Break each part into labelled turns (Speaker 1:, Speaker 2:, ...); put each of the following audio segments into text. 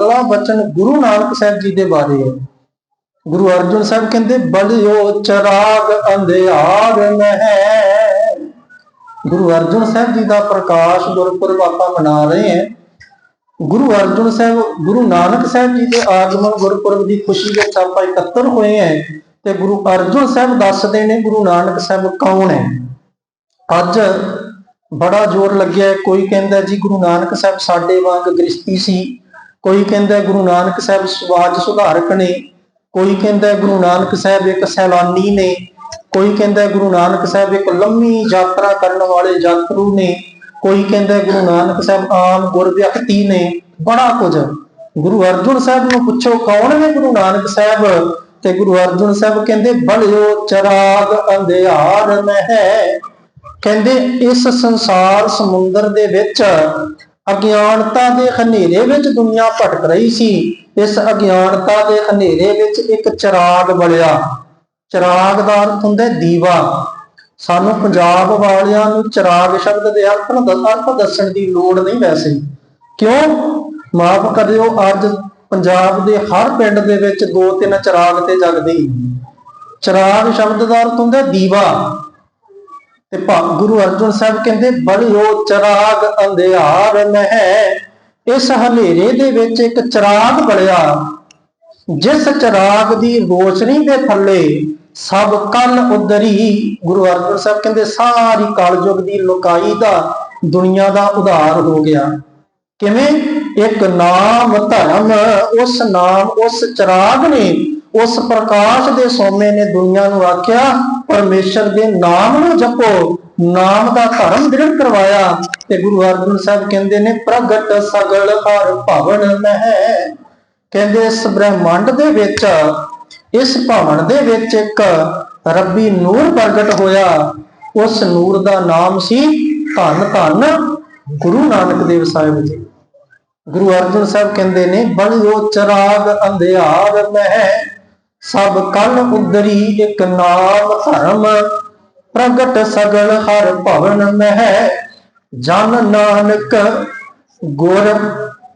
Speaker 1: ਅਗਲਾ ਬਚਨ ਗੁਰੂ ਨਾਨਕ ਸਾਹਿਬ ਜੀ ਦੇ ਬਾਰੇ ਹੈ। ਗੁਰੂ ਅਰਜਨ ਸਾਹਿਬ ਕਹਿੰਦੇ ਬਲਿਓ ਚਰਾਗ ਅੰਧਿਆਰ ਮਹਿ। ਗੁਰੂ ਅਰਜਨ ਸਾਹਿਬ ਜੀ ਦਾ ਪ੍ਰਕਾਸ਼ ਗੁਰਪੁਰਬ ਆਪਾਂ ਮਨਾ ਰਹੇ ਹਾਂ। ਗੁਰੂ ਅਰਜਨ ਸਾਹਿਬ, ਗੁਰੂ ਨਾਨਕ ਸਾਹਿਬ ਜੀ ਦੇ ਆਗਮਨ ਗੁਰਪੁਰਬ ਦੀ ਖੁਸ਼ੀ ਵਿੱਚ ਆਪਾਂ ਇਕੱਤਰ ਹੋਏ ਹਾਂ ਤੇ ਗੁਰੂ ਅਰਜਨ ਸਾਹਿਬ ਦੱਸਦੇ ਨੇ ਗੁਰੂ ਨਾਨਕ ਸਾਹਿਬ ਕੌਣ ਹੈ। ਅੱਜ ਬੜਾ ਜ਼ੋਰ ਲੱਗਿਆ ਕੋਈ ਕਹਿੰਦਾ ਜੀ, ਗੁਰੂ ਨਾਨਕ ਸਾਹਿਬ ਸਾਡੇ ਵਾਂਗ ਗ੍ਰਸਤੀ ਸੀ ਕੋਈ ਕਹਿੰਦਾ ਗੁਰੂ ਨਾਨਕ ਸਾਹਿਬ ਸਮਾਜ ਸੁਧਾਰਕ ਨੇ, ਕੋਈ ਕਹਿੰਦਾ ਗੁਰੂ ਨਾਨਕ ਸਾਹਿਬ ਇੱਕ ਸੈਲਾਨੀ ਨੇ, ਕੋਈ ਕਹਿੰਦਾ ਗੁਰੂ ਨਾਨਕ ਸਾਹਿਬ ਇੱਕ ਲੰਮੀ ਯਾਤਰਾ ਕਰਨ ਵਾਲੇ ਯਾਤਰੂ ਨੇ, ਕੋਈ ਕਹਿੰਦਾ ਗੁਰੂ ਨਾਨਕ ਸਾਹਿਬ ਆਮ ਗੁਰ ਵਿਅਕਤੀ ਨੇ, ਬੜਾ ਕੁਝ। ਗੁਰੂ ਅਰਜਨ ਸਾਹਿਬ ਨੂੰ ਪੁੱਛੋ ਕੌਣ ਨੇ ਗੁਰੂ ਨਾਨਕ ਸਾਹਿਬ? ਤੇ ਗੁਰੂ ਅਰਜਨ ਸਾਹਿਬ ਕਹਿੰਦੇ, ਬਲਿਓ ਚਰਾਗ ਅੰਧਿਆਰ ਮਹਿ। ਕਹਿੰਦੇ, ਇਸ ਸੰਸਾਰ ਸਮੁੰਦਰ ਦੇ ਵਿੱਚ ਅਗਿਆਨਤਾ ਦੇ ਹਨੇਰੇ ਵਿੱਚ ਦੁਨੀਆ ਭਟਕ ਰਹੀ ਸੀ। ਇਸ ਅਗਿਆਨਤਾ ਦੇ ਹਨੇਰੇ ਵਿੱਚ ਇੱਕ ਚਿਰਾਗ ਬਲਿਆ। ਚਿਰਾਗ ਦਾ ਅਰਥ ਹੁੰਦਾ ਦੀਵਾ। ਸਾਨੂੰ ਪੰਜਾਬ ਵਾਲਿਆਂ ਨੂੰ ਚਿਰਾਗ ਸ਼ਬਦ ਦੇ ਅਰਥ ਨੂੰ ਅਰਥ ਦੱਸਣ ਦੀ ਲੋੜ ਨਹੀਂ ਵੈਸੇ। ਕਿਉਂ? ਮਾਫ ਕਰਿਓ, ਅੱਜ ਪੰਜਾਬ ਦੇ ਹਰ ਪਿੰਡ ਦੇ ਵਿੱਚ ਦੋ ਤਿੰਨ ਚਿਰਾਗ ਤੇ ਜਗਦੇ ਚਿਰਾਗ ਸ਼ਬਦ ਦਾ ਅਰਥ ਹੁੰਦਾ ਦੀਵਾ। ਤੇ ਭਾ, ਗੁਰੂ ਅਰਜਨ ਸਾਹਿਬ ਕਹਿੰਦੇ ਬਲਿਓ ਚਰਾਗ ਅੰਧਿਆਰ ਮਹਿ। ਇਸ ਹਨੇਰੇ ਦੇ ਵਿੱਚ ਇੱਕ ਚਿਰਾਗ ਬਲਿਆ ਜਿਸ ਚਿਰਾਗ ਦੀ ਰੋਸ਼ਨੀ ਦੇ ਥੱਲੇ ਸਭ ਕਲ ਉਦਰੀ ਗੁਰੂ ਅਰਜਨ ਸਾਹਿਬ ਕਹਿੰਦੇ, ਸਾਰੀ ਕਾਲਯੁਗ ਦੀ ਲੋਕਾਈ ਦਾ ਦੁਨੀਆ ਦਾ ਉਧਾਰ ਹੋ ਗਿਆ। ਕਿਵੇਂ? ਇੱਕ ਨਾਮ ਧਰਮ, ਉਸ ਨਾਮ, ਉਸ ਚਿਰਾਗ ਨੇ ਉਸ ਪ੍ਰਕਾਸ਼ ਦੇ ਸੋਮੇ ਨੇ ਦੁਨੀਆ ਨੂੰ ਆਖਿਆ ਪਰਮੇਸ਼ਰ ਦੇ ਨਾਮ ਨੂੰ ਜਪੋ। ਨਾਮ ਦਾ ਧਰਮ ਦ੍ਰਿੜ ਕਰਵਾਇਆ। ਤੇ ਗੁਰੂ ਅਰਜਨ ਸਾਹਿਬ ਕਹਿੰਦੇ ਨੇ, ਪ੍ਰਗਟ ਸਗਲ ਹਰ ਭਵਨ ਮਹਿ। ਕਹਿੰਦੇ, ਇਸ ਬ੍ਰਹਿਮੰਡ ਦੇ ਵਿੱਚ, ਇਸ ਭਵਨ ਦੇ ਵਿੱਚ ਇੱਕ ਰੱਬੀ ਨੂਰ ਪ੍ਰਗਟ ਹੋਇਆ। ਉਸ ਨੂਰ ਦਾ ਨਾਮ ਸੀ ਧੰਨ ਧੰਨ ਗੁਰੂ ਨਾਨਕ ਦੇਵ ਸਾਹਿਬ ਜੀ। ਗੁਰੂ ਅਰਜਨ ਸਾਹਿਬ ਕਹਿੰਦੇ ਨੇ, ਬਲਿਓ ਚਰਾਗ ਅੰਧਿਆਰ ਮਹਿ। ਸਭ ਕਲ ਉਦਰੀ ਇੱਕ ਨਾਮ ਧਰਮ, ਪ੍ਰਗਟ ਸਗਲ ਹਰ ਭਵਨ ਮਹਿ। ਜਨ ਨਾਨਕ ਗੁਰ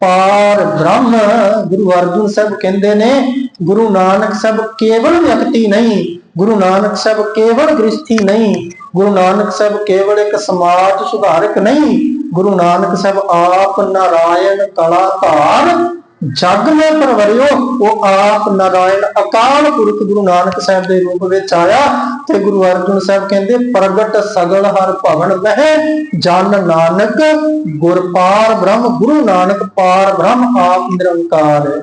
Speaker 1: ਪਾਰ ਬ੍ਰਹਮ, ਗੁਰੂ ਅਰਜਨ ਸਾਹਿਬ ਕਹਿੰਦੇ ਨੇ, ਗੁਰੂ ਨਾਨਕ ਸਾਹਿਬ ਕੇਵਲ ਵਿਅਕਤੀ ਨਹੀਂ, ਗੁਰੂ ਨਾਨਕ ਸਾਹਿਬ ਕੇਵਲ ਗ੍ਰਸਥੀ ਨਹੀਂ, ਗੁਰੂ ਨਾਨਕ ਸਾਹਿਬ ਕੇਵਲ ਇੱਕ ਸਮਾਜ ਸੁਧਾਰਕ ਨਹੀਂ, ਗੁਰੂ ਨਾਨਕ ਸਾਹਿਬ ਆਪ ਨਾਰਾਇਣ ਕਲਾ ਧਾਰ। ਜਗ ਮੈਂ ਪਰਵਰਿਓ, ਉਹ ਆਪ ਨਾਰਾਇਣ ਅਕਾਲ ਪੁਰਖ ਗੁਰੂ ਨਾਨਕ ਸਾਹਿਬ ਦੇ ਰੂਪ ਵਿੱਚ ਆਇਆ ਤੇ ਗੁਰੂ ਅਰਜਨ ਸਾਹਿਬ ਕਹਿੰਦੇ, ਪ੍ਰਗਟ ਸਗਲ ਹਰ ਭਵਨ ਮਹਿ ਜਨ ਨਾਨਕ ਗੁਰ ਪਾਰ ਬ੍ਰਹਮ, ਗੁਰੂ ਨਾਨਕ ਪਾਰ ਬ੍ਰਹਮ, ਆਪ ਨਿਰੰਕਾਰ। ਹੈ